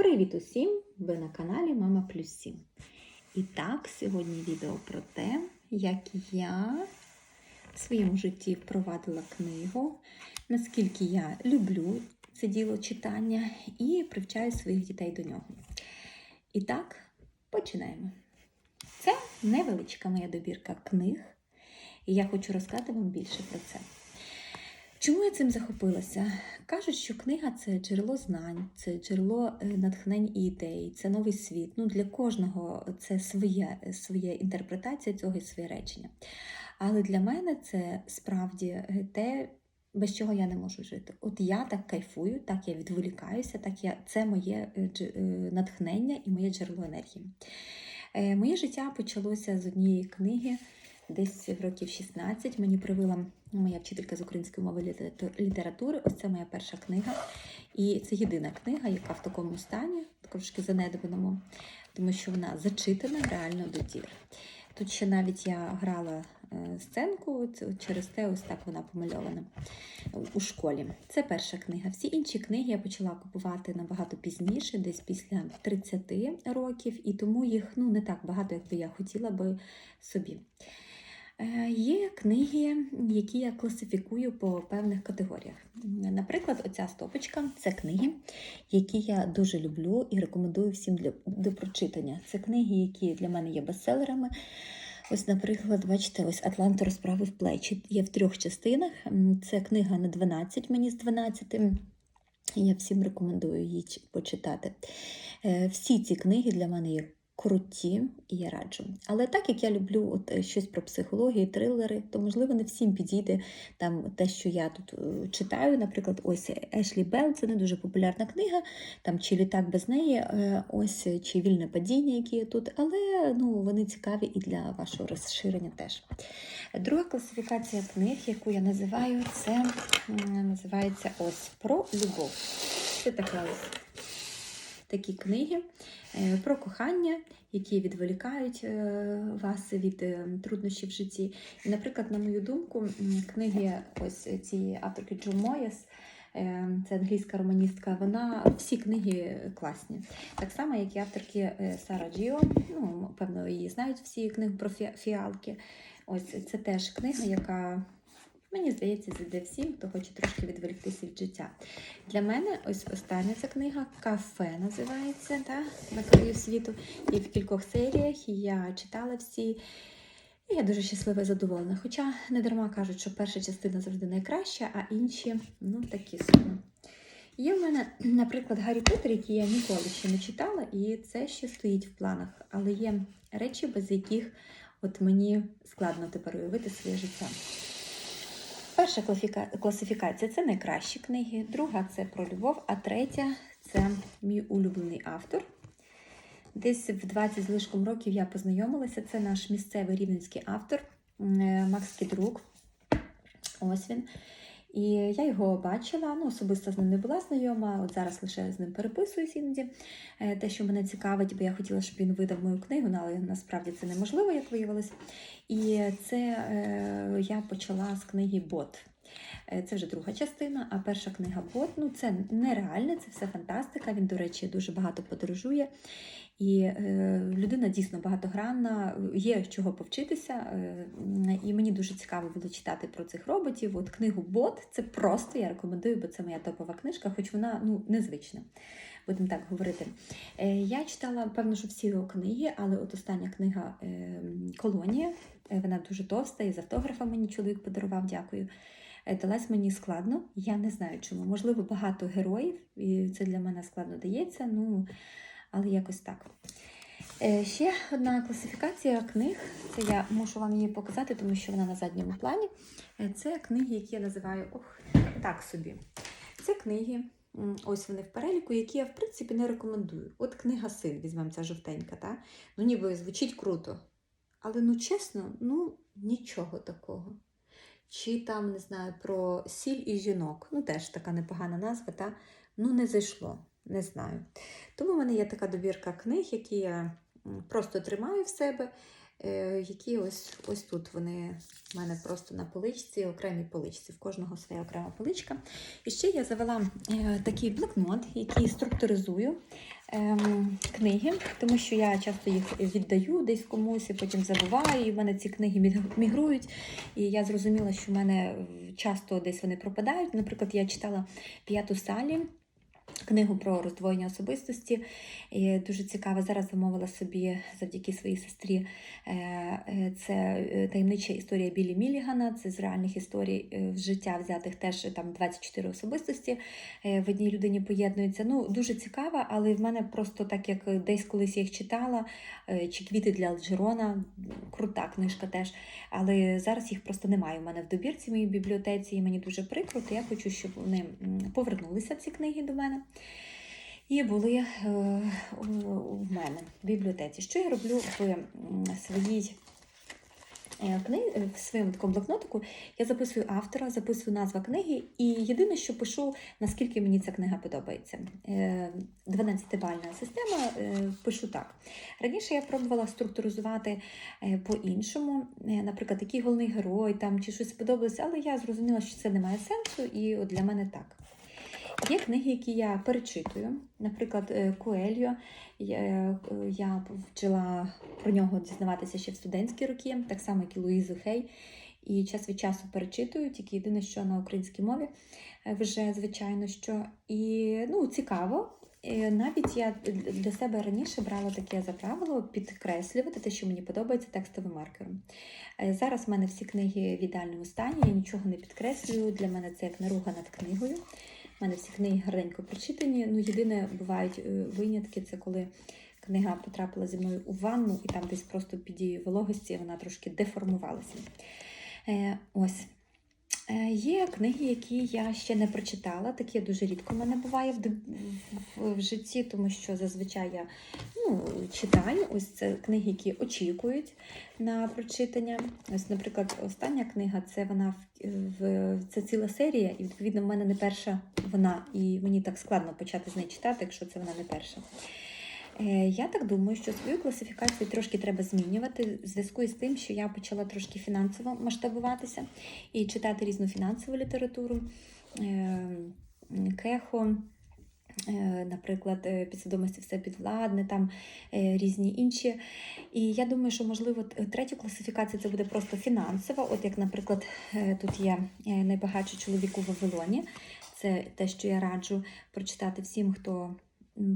Привіт усім! Ви на каналі Мама Плюс 7. І так, сьогодні відео про те, як я в своєму житті впровадила книгу, наскільки я люблю це діло читання і привчаю своїх дітей до нього. І так, починаємо. Це невеличка моя добірка книг, і я хочу розказати вам більше про це. Чому я цим захопилася? Кажуть, що книга це джерело знань, це джерело е, натхнень і ідей, це новий світ. Ну, Для кожного це своє, своє інтерпретація цього і своє речення. Але для мене це справді е, те, без чого я не можу жити. От я так кайфую, так я відволікаюся, так я, це моє е, натхнення і моє джерело енергії. Моє життя почалося з однієї книги. Десь років 16 мені привела моя вчителька з української мови літерату- літератури. Ось це моя перша книга. І це єдина книга, яка в такому стані, трошки занедбаному, тому що вона зачитана реально до дір. Тут ще навіть я грала е, сценку, через те ось так вона помальована у школі. Це перша книга. Всі інші книги я почала купувати набагато пізніше, десь після 30 років, і тому їх ну, не так багато, як би я хотіла би собі. Е, Є книги, які я класифікую по певних категоріях. Наприклад, оця стопочка це книги, які я дуже люблю і рекомендую всім для, до прочитання. Це книги, які для мене є бестселерами. Ось, наприклад, бачите, ось Атланта розправив плечі. Є в трьох частинах. Це книга на 12, мені з 12. Я всім рекомендую її почитати. Е, Всі ці книги для мене є круті, і я раджу. Але так як я люблю от е, щось про психологію, трилери, то можливо не всім підійде там те, що я тут е, читаю. Наприклад, ось Ешлі Белл, це не дуже популярна книга, там чи літак без неї, е, ось чи вільне падіння, які є тут, але ну, вони цікаві і для вашого розширення теж. Друга класифікація книг, яку я називаю, це називається ось про любов. Це така ось такі книги е, про кохання, які відволікають е, вас від е, труднощів в житті. І, наприклад, на мою думку, книги ось цієї авторки Джо Моєс. Це англійська романістка. Вона всі книги класні. Так само, як і авторки Сара Джіо. Ну, певно, її знають всі книги про фіалки. Ось це теж книга, яка мені здається зайде всім, хто хоче трошки відволіктися від життя. Для мене ось остання ця книга Кафе називається та, на краю світу. І в кількох серіях я читала всі. І я дуже щаслива і задоволена. Хоча не дарма кажуть, що перша частина завжди найкраща, а інші ну такі собі. Є в мене, наприклад, Гаррі Поттер, який я ніколи ще не читала, і це ще стоїть в планах. Але є речі, без яких от мені складно тепер уявити своє життя. Перша класифікація це найкращі книги, друга це про любов, а третя це мій улюблений автор. Десь в 20 з лишком років я познайомилася. Це наш місцевий рівненський автор е, Макс Кідрук. Ось він. І я його бачила, ну особисто з ним не була знайома. От зараз лише з ним переписуюсь іноді. Е, Те, що мене цікавить, бо я хотіла, щоб він видав мою книгу, ну, але насправді це неможливо, як виявилось. І це е, я почала з книги Бот. Е, Це вже друга частина, а перша книга Бот. Ну, це нереальне, це все фантастика. Він, до речі, дуже багато подорожує. І е, людина дійсно багатогранна, є чого повчитися. Е, і мені дуже цікаво було читати про цих роботів. От книгу Бот це просто я рекомендую, бо це моя топова книжка, хоч вона ну, незвична. Будемо так говорити. Е, я читала, певно, що всі його книги, але от остання книга е, Колонія. Вона дуже товста, і з автографа мені чоловік подарував, дякую. Е, Далась мені складно, я не знаю чому. Можливо, багато героїв, і це для мене складно дається, ну, але якось так. Е, Ще одна класифікація книг. Це я мушу вам її показати, тому що вона на задньому плані. Е, Це книги, які я називаю ох, так собі. Це книги, ось вони в переліку, які я в принципі не рекомендую. От книга син, візьмемо ця жовтенька, та? ну ніби звучить круто. Але ну чесно, ну нічого такого. Чи там, не знаю, про сіль і жінок. Ну, теж така непогана назва, та? ну не зайшло, не знаю. Тому в мене є така добірка книг, які я просто тримаю в себе. Е, які ось ось тут вони в мене просто на поличці, окремій поличці, в кожного своя окрема поличка. І ще я завела е, такий блокнот, який структуризую ем, книги, тому що я часто їх віддаю десь комусь і потім забуваю. І в мене ці книги мігрують. І я зрозуміла, що в мене часто десь вони пропадають. Наприклад, я читала п'яту салі. Книгу про роздвоєння особистості. І дуже цікаво. Зараз замовила собі завдяки своїй сестрі. е, е, Це е, таємнича історія Білі Мілігана. Це з реальних історій з життя взятих теж там 24 особистості в одній людині поєднуються. Ну, дуже цікава, але в мене просто так як десь колись я їх читала, чи квіти для Алджерона, крута книжка теж. Але зараз їх просто немає у мене в добірці в моїй бібліотеці, і мені дуже прикро, то я хочу, щоб вони повернулися ці книги до мене. І були е, в мене в бібліотеці. Що я роблю в своїй е, в своєму такому блокнотику? Я записую автора, записую назву книги, і єдине, що пишу, наскільки мені ця книга подобається. Е, 12-бальна система, е, пишу так. Раніше я пробувала структуризувати е, по-іншому, Е, наприклад, який головний герой там чи щось сподобалося, але я зрозуміла, що це не має сенсу, і от для мене так. Є книги, які я перечитую. Наприклад, е, Коельо. Я, е, я почала про нього дізнаватися ще в студентські роки, так само, як і Луїзу Хей. І час від часу перечитую, тільки єдине, що на українській мові е, вже, звичайно, що. І ну, цікаво. Навіть я для себе раніше брала таке за правило підкреслювати те, що мені подобається текстовим маркером. Зараз в мене всі книги в ідеальному стані, я нічого не підкреслюю. Для мене це як наруга над книгою. У мене всі книги гарненько прочитані. Ну, єдине, бувають е, винятки, це коли книга потрапила зі мною у ванну, і там десь просто під дією вологості вона трошки деформувалася. Е, ось. Е, Є книги, які я ще не прочитала. Таке дуже рідко в мене буває в, в, в житті, тому що зазвичай я ну, читаю. Ось це книги, які очікують на прочитання. Ось, наприклад, остання книга це вона в це ціла серія, і відповідно в мене не перша вона, і мені так складно почати з неї читати, якщо це вона не перша. Е, Я так думаю, що свою класифікацію трошки треба змінювати в зв'язку з тим, що я почала трошки фінансово масштабуватися і читати різну фінансову літературу, е, кехо. е, Наприклад, е, підсвідомості все підвладне, там різні інші. І я думаю, що можливо третю класифікацію це буде просто фінансова. От як, наприклад, тут є найбагатший чоловік у Вавилоні. Це те, що я раджу прочитати всім, хто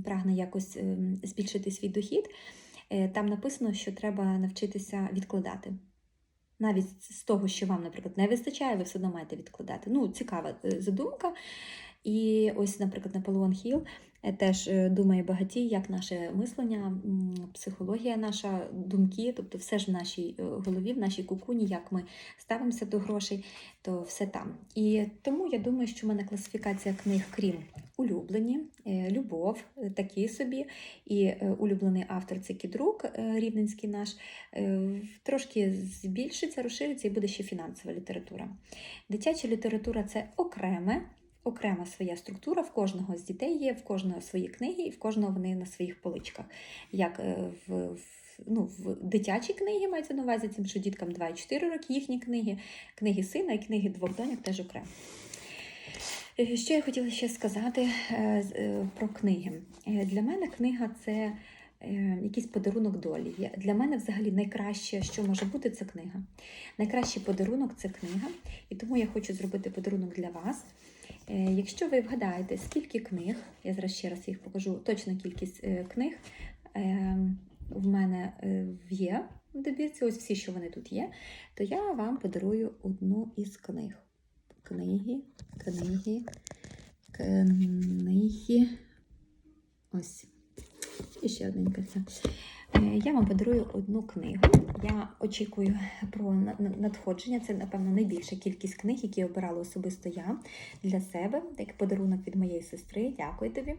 прагне якось ем, збільшити свій дохід. Е, Там написано, що треба навчитися відкладати. Навіть з того, що вам, наприклад, не вистачає, ви все одно маєте відкладати. Ну, цікава е, задумка. І ось, наприклад, Наполеон Хіл теж е, думає багатій, як наше мислення, психологія наша, думки, тобто все ж в нашій е, голові, в нашій кукуні, як ми ставимося до грошей, то все там. І тому я думаю, що в мене класифікація книг, крім улюблені, е, любов, е, такі собі, і е, улюблений автор це Кідрук, е, рівненський наш, е, трошки збільшиться, розшириться і буде ще фінансова література. Дитяча література це окреме. Окрема своя структура в кожного з дітей є, в кожного свої книги, і в кожного вони на своїх поличках. Як е, в, ну, в дитячі книги мається на увазі, тим, що діткам 2 і 4 роки їхні книги, книги сина і книги двох доньок теж окремо. Е, Що я хотіла ще сказати е, про книги? Для мене книга це якийсь подарунок долі. Для мене взагалі найкраще, що може бути, це книга. Найкращий подарунок це книга, і тому я хочу зробити подарунок для вас. Е, Якщо ви вгадаєте, скільки книг, я зараз ще раз їх покажу, точна кількість е, книг е, в мене е, є в добірці, ось всі, що вони тут є, то я вам подарую одну із книг. Книги, книги, книги. Ось. І ще одненька ця. Е, Я вам подарую одну книгу. Я очікую про на- на- надходження. Це, напевно, найбільша кількість книг, які обирала особисто я для себе. Як подарунок від моєї сестри. Дякую тобі.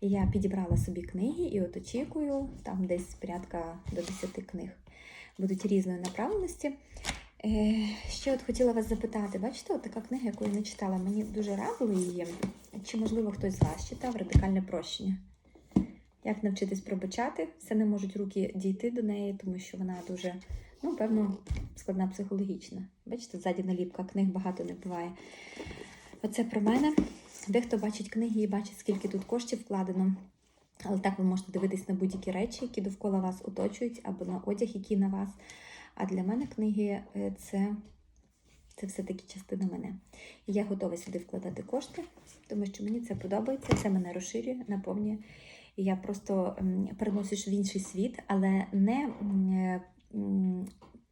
Я підібрала собі книги і от очікую, там десь порядка до 10 книг будуть різної направленості. Е, ще от хотіла вас запитати, бачите, от така книга, яку я не читала, мені дуже радили її. Чи, можливо, хтось з вас читав радикальне прощення? Як навчитись пробачати? Все не можуть руки дійти до неї, тому що вона дуже Ну, певно, складна психологічна. Бачите, ззаді наліпка книг багато не буває. Оце про мене. Дехто бачить книги і бачить, скільки тут коштів вкладено. Але так ви можете дивитись на будь-які речі, які довкола вас оточують, або на одяг, який на вас. А для мене книги е, це, це все-таки частина мене. І я готова сюди вкладати кошти, тому що мені це подобається, це мене розширює, наповнює. Я просто переносиш в інший світ, але не.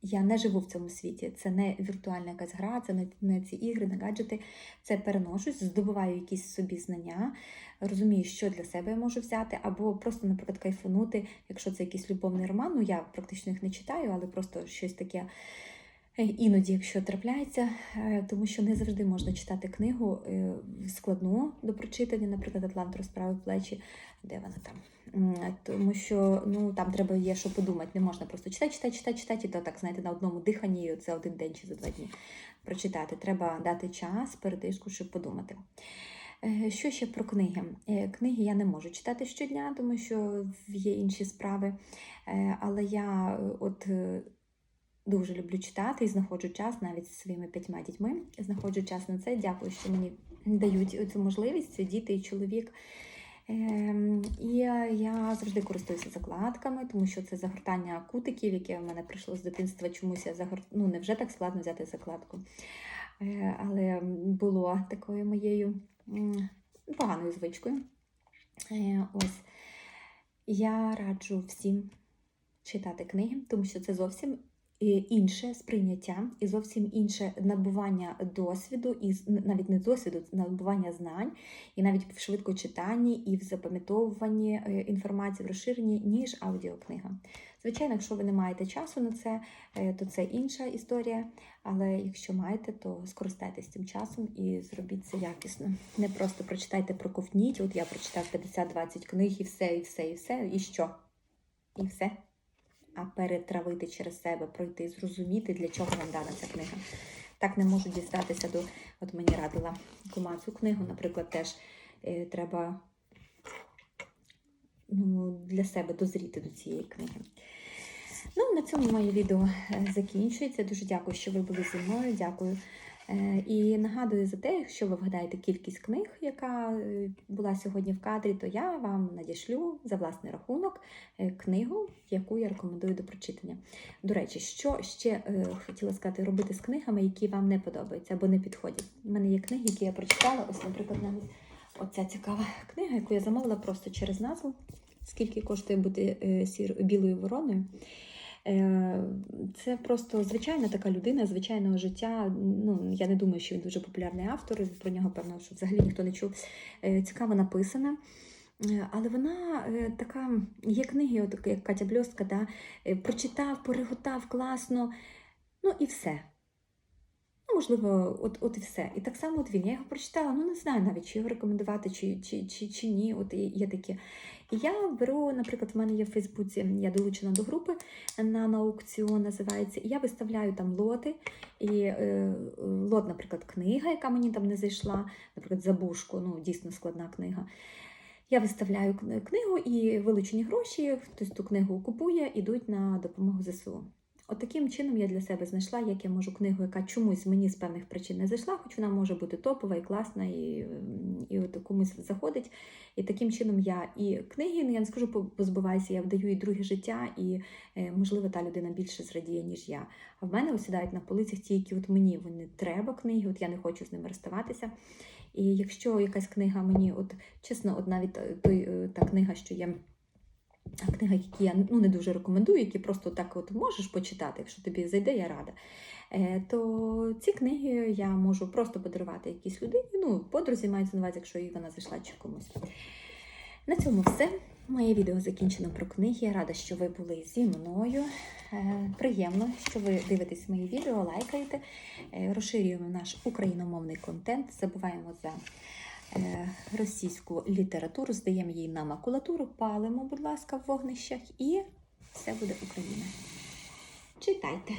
Я не живу в цьому світі. Це не віртуальна якась гра, це не, не ці ігри, не гаджети. Це переношусь, здобуваю якісь собі знання, розумію, що для себе я можу взяти, або просто, наприклад, кайфанути, якщо це якийсь любовний роман. Ну я практично їх не читаю, але просто щось таке. е, Іноді, якщо трапляється, е, тому що не завжди можна читати книгу е, складну до прочитання, наприклад, Атлант розправив плечі, де вона там. Тому що ну там треба є що подумати. Не можна просто читати, читати, читати, читати, і то так знаєте, на одному диханні це один день чи за два дні прочитати. Треба дати час передишку, щоб подумати. Е, Що ще про книги? Е, Книги я не можу читати щодня, тому що є інші справи. Е, Але я от дуже люблю читати і знаходжу час навіть зі своїми п'ятьма дітьми. Знаходжу час на це. Дякую, що мені дають цю можливість, діти і чоловік. Ем, І я завжди користуюся закладками, тому що це загортання кутиків, яке в мене прийшло з дитинства. Чомусь я загор... ну, не вже так складно взяти закладку. Е, Але було такою моєю поганою звичкою. Е, Ось я раджу всім читати книги, тому що це зовсім інше сприйняття і зовсім інше набування досвіду, і навіть не досвіду, набування знань, і навіть в швидкочитанні, і в запам'ятовуванні е, інформації, в розширенні, ніж аудіокнига. Звичайно, якщо ви не маєте часу на це, е, то це інша історія. Але якщо маєте, то скористайтесь цим часом і зробіть це якісно. Не просто прочитайте, проковтніть. От я прочитав 50-20 книг і все, і все, і все, і що? І все. А перетравити через себе, пройти, зрозуміти, для чого вам дана ця книга. Так не можу дістатися до. От мені радила кума цю книгу, наприклад, теж е, треба ну, для себе дозріти до цієї книги. Ну, на цьому моє відео е, закінчується. Дуже дякую, що ви були зі мною. Дякую. Е, І нагадую за те, якщо ви вгадаєте кількість книг, яка е, була сьогодні в кадрі, то я вам надішлю за власний рахунок е, книгу, яку я рекомендую до прочитання. До речі, що ще хотіла сказати, робити з книгами, які вам не подобаються або не підходять. У мене є книги, які я прочитала. Ось, наприклад, навіть оця цікава книга, яку я замовила просто через назву. Скільки коштує бути білою вороною? Е, Це просто звичайна така людина, звичайного життя. Ну, я не думаю, що він дуже популярний автор. Про нього, певно, що взагалі ніхто не чув. Е, Цікаво написана. Е, Але вона така, є книги, от, як Катя Бльостка, да? прочитав, переготав класно, ну і все. Можливо, от, от і все. І так само от він. Я його прочитала, ну не знаю навіть, чи його рекомендувати, чи, чи, чи, чи ні. От є, такі. І я беру, наприклад, в мене є в Фейсбуці, я долучена до групи на аукціон називається. І я виставляю там лоти. І е, лот, наприклад, книга, яка мені там не зайшла, наприклад, забушку, ну дійсно складна книга. Я виставляю книгу і вилучені гроші, хтось ту книгу купує, ідуть на допомогу ЗСУ. От чином я для себе знайшла, як я можу книгу, яка чомусь мені з певних причин не зайшла, хоч вона може бути топова і класна, і, і от комусь заходить. І таким чином я і книги, ну, я не скажу по- позбуваюся, я вдаю і друге життя, і е, можливо та людина більше зрадіє, ніж я. А в мене осідають на полицях ті, які от мені вони треба книги, от я не хочу з ними розставатися. І якщо якась книга мені, от чесно, от навіть е, той, е, та книга, що є. Книга, які я ну, не дуже рекомендую, які просто так от можеш почитати, якщо тобі зайде, я рада. Е, то ці книги я можу просто подарувати якійсь людині. Ну, подрузі мається на увазі, якщо їй вона зайшла чи комусь. На цьому все. Моє відео закінчено про книги. Я рада, що ви були зі мною. Е, Приємно, що ви дивитесь мої відео, лайкаєте, Е, розширюємо наш україномовний контент, забуваємо за російську літературу, здаємо її на макулатуру, палимо, будь ласка, в вогнищах, і все буде Україна. Читайте.